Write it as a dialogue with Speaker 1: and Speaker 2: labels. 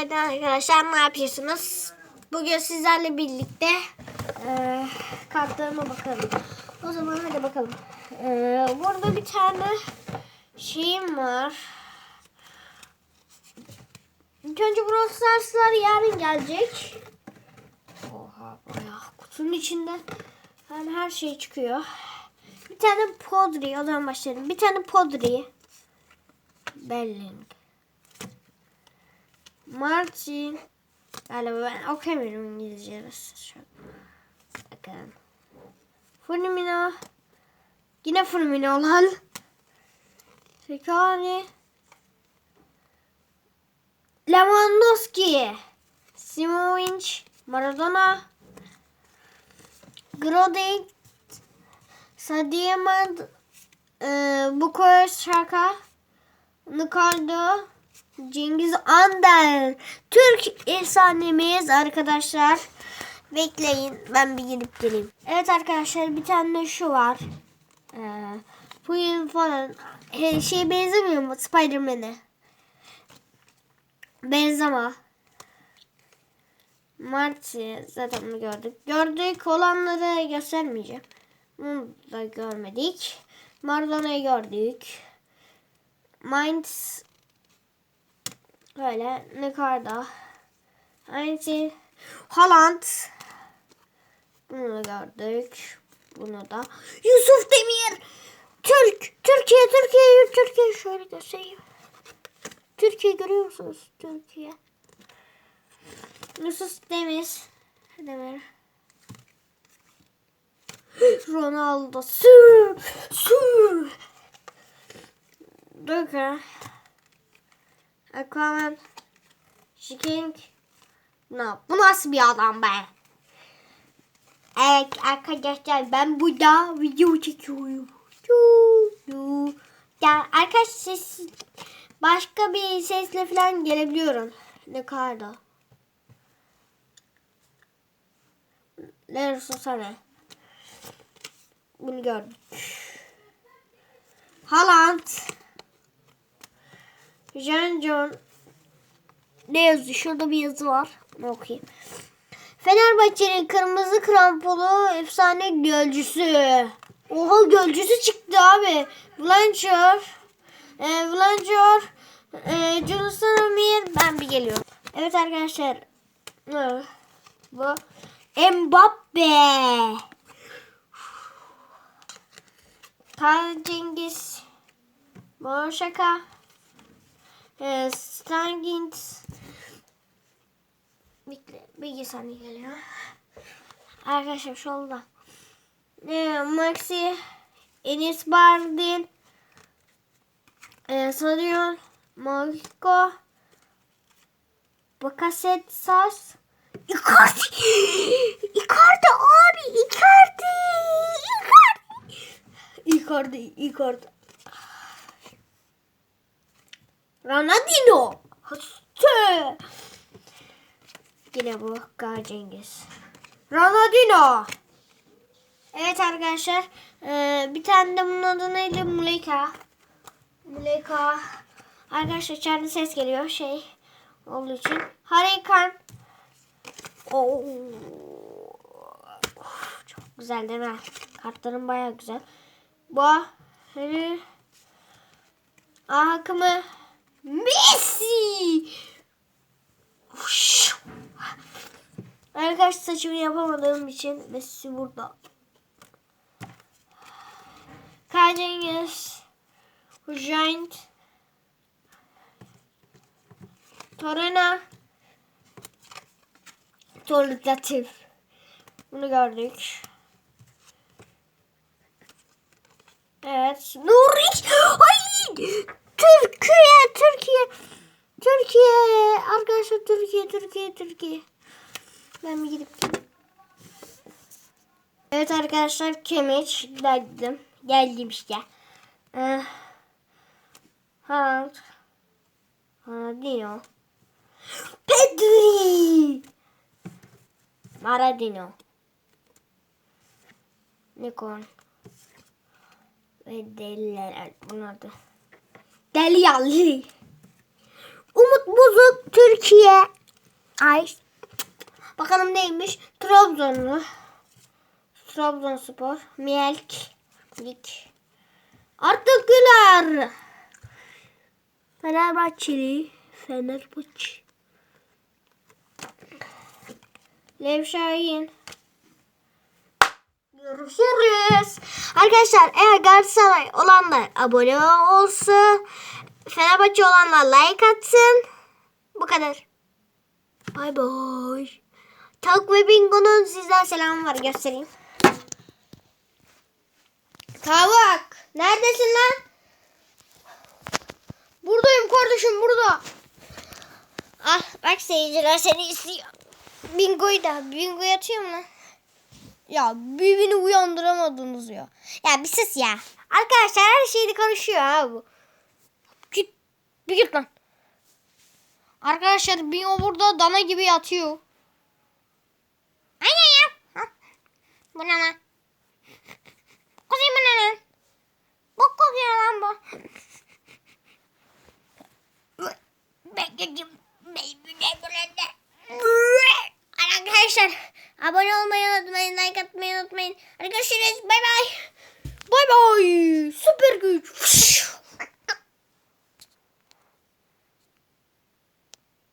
Speaker 1: Hadi arkadaşlar ne yapıyorsunuz? Bugün sizlerle birlikte eee kartlarıma bakalım. O zaman hadi bakalım. Eee, burada bir tane şeyim var. İlk önce Brawl yarın gelecek. Oha bayağı kutunun içinde yani her şey çıkıyor. Bir tane Podri, o zaman başlayalım. Bir tane Podri. Belling. Martin. Galiba ben okuyamıyorum İngilizce. Bakın. Firmino. Yine Firmino olan. Sekani. Lewandowski. Simovic. Maradona. Grodek. Sadio Mane. E, Bukoy Şaka. Ricardo. Cengiz Ander. Türk efsanemiz arkadaşlar. Bekleyin ben bir gidip geleyim. Evet arkadaşlar bir tane de şu var. Ee, bu yıl falan he, şey benzemiyor mu Spider-Man'e? Benzema. Marty zaten bunu gördük. Gördük olanları göstermeyeceğim. Bunu da görmedik. Maradona'yı gördük. Mainz Böyle Nikarda. Aynısı Haaland. Bunu da gördük. Bunu da. Yusuf Demir. Türk. Türkiye, Türkiye, Türkiye. Şöyle göstereyim. Türkiye görüyor musunuz? Türkiye. Yusuf Demir. Demir. Ronaldo. Sür. Sür. Döker. Aquaman. King. No, bu nasıl bir adam be? Evet arkadaşlar ben burada video çekiyorum. Yu, yu. Ya arkadaş ses başka bir sesle falan gelebiliyorum. Ne kadar da. Neresi sana? Bunu gördük. Haaland. John John. Ne yazıyor? Şurada bir yazı var. Bunu okuyayım. Fenerbahçe'nin kırmızı krampolu efsane gölcüsü. Oha gölcüsü çıktı abi. Blanchard. E, Blanchard. E, Jonathan Amir. Ben bir geliyorum. Evet arkadaşlar. Bu. Mbappe. Karl Cengiz. Boşaka. Stangins Bekle, bir saniye geliyor. Arkadaşlar şurada. Ee, Maxi Enis Bardin ee, Sadio Marco Bakaset Sas Icardi! Icardi abi Icardi! Icardi! Icardi Icardi Ronaldinho. Hastı. Yine bu Gar Cengiz. Ronaldinho. Evet arkadaşlar. Ee, bir tane de bunun adı neydi? Muleka. Muleka. Arkadaşlar içeride ses geliyor. Şey olduğu için. Harikan. Oo. Çok güzel değil mi? Kartların baya güzel. Bu. Hani. A hakkımı. Messi. Uş. Arkadaşlar saçımı yapamadığım için Messi burada. Kacengiz. Giant. Torena. Torluk Latif. Bunu gördük. Evet. Nuriç. Ay! Türkiye, Türkiye. Türkiye. Arkadaşlar Türkiye, Türkiye, Türkiye. Ben bir gidip Evet arkadaşlar Kemeç geldim. Geldim işte. Ee, Haaland. Ronaldinho. Pedri. Maradino. Nikon. Ve deliler bunlar da. Deli Yalli. Umut Bozuk Türkiye. Ay. Bakalım neymiş? Trabzonlu. Trabzonspor. Mielk. Lig. Artık Güler. Fenerbahçeli. Fenerbahçe. Lev Şahin. Görüşürüz. Arkadaşlar eğer Galatasaray olanlar abone olsun. Fenerbahçe olanlar like atsın. Bu kadar. Bay bay. Tavuk ve Bingo'nun sizden selamı var göstereyim. Tavuk neredesin lan? Buradayım kardeşim burada. Ah bak seyirciler seni istiyor. Bingo'yu da. Bingo yatıyor mu lan? Ya birbirini uyandıramadınız ya. Ya bir sus ya. Arkadaşlar her şeyde karışıyor ha bu. Git. Bir git lan. Arkadaşlar Bingo burada dana gibi yatıyor. Aynen ya. Ha? Bu ne lan? Kuzey bu ne lan? Bok kokuyor lan bu. Bekleyeceğim. Arkadaşlar abone olmayı unutmayın, like atmayı unutmayın. Arkadaşlar bay bay. Bay bay. Süper güç.